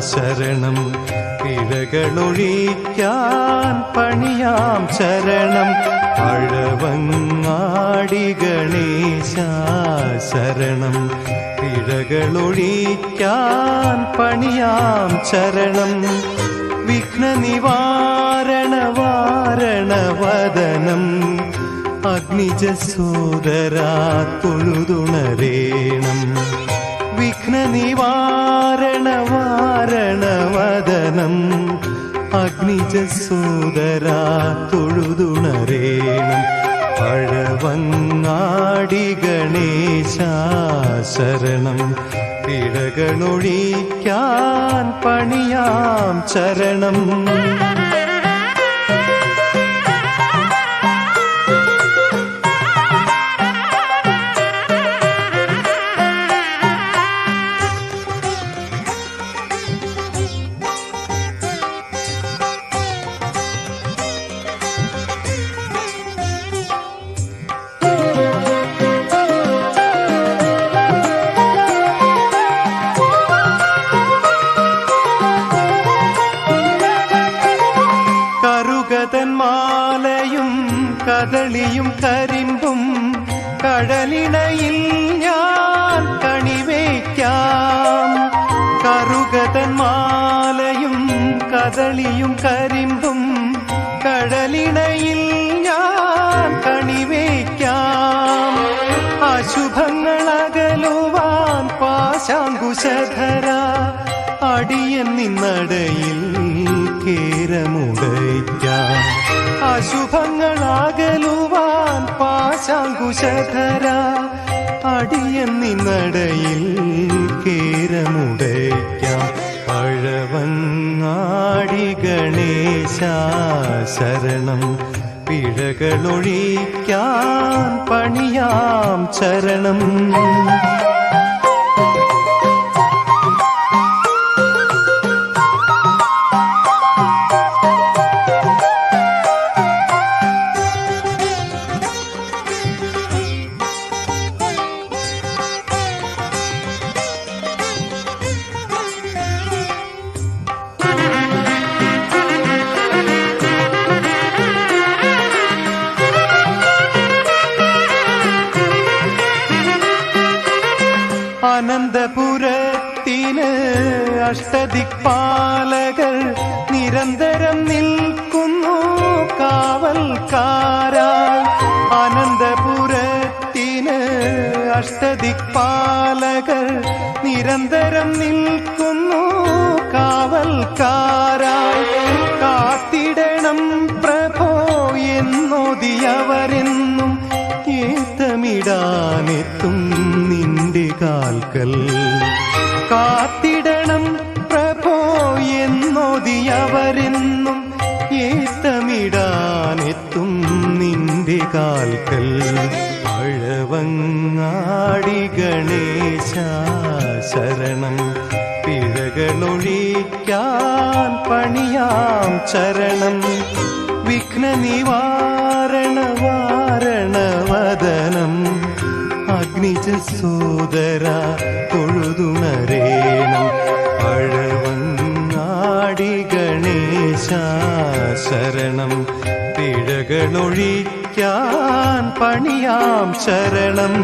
ശരണം. പിഴകളൊഴിക്കാൻ പണിയാം ശരണം. പഴവങ്ങാടി ഗണേശ ശരണം. പിഴകളൊഴിക്കാൻ പണിയാം ശരണം. വിഘ്ന നിവാരണ വാരണവദനം അഗ്നിജസോദരാ തൊഴുതുണരേണം. വാരണവദനം അഗ്നിജസോദരാ തൊഴുതുണരേണം. പഴവങ്ങാടി ഗണേശ ശരണം പിഴകളൊഴിക്കാൻ പണിയാം ചരണം. കരിമ്പും കടലിണയിൽ ഞാൻ കണിവയ്ക്കാം കറുകതൻ മാലയും കദളിയും കരിമ്പും കടലിണയിൽ ഞാൻ കണിവയ്ക്കാം അശുഭങ്ങളകലുവാൻ പാശാങ്കുശധര അടിയൻ നിന്നടയിൽ കേരമുടയ്ക്കാം. അശുഭങ്ങളാകലുവാൻ പാശാങ്കുശധര അടിയ നിന്നടയിൽ കേരമുടയ്ക്കാം. പഴവങ്ങാടി ഗണേശ ശരണം പിഴകളൊഴിക്കാൻ പണിയാം ചരണം. അനന്തപുരത്തിന് അഷ്ടദിക്പാലകൾ നിരന്തരം നിൽക്കുന്നു. കാവൽക്കാരായി അനന്തപുരത്തിന് അഷ്ടദിക്പാലകൾ നിരന്തരം നിൽക്കുന്നു. കാവൽക്കാരായി കാത്തിടണം പ്രഭോ എന്നൊതിയവരെന്നും ഏത്തമിടാനെത്തും നിന്റെ കാൽക്കൽ. പഴവങ്ങാടി ഗണേശ ശരണം പിഴകളൊഴിക്കാൻ പണിയാം ചരണം. വിഘ്ന അഗ്നിജ സോദര തൊഴുതുണരേണം. പഴവങ്ങാടി ഗണേശ ശരണം പിഴകളൊഴിക്കാൻ പണിയാം ശരണം.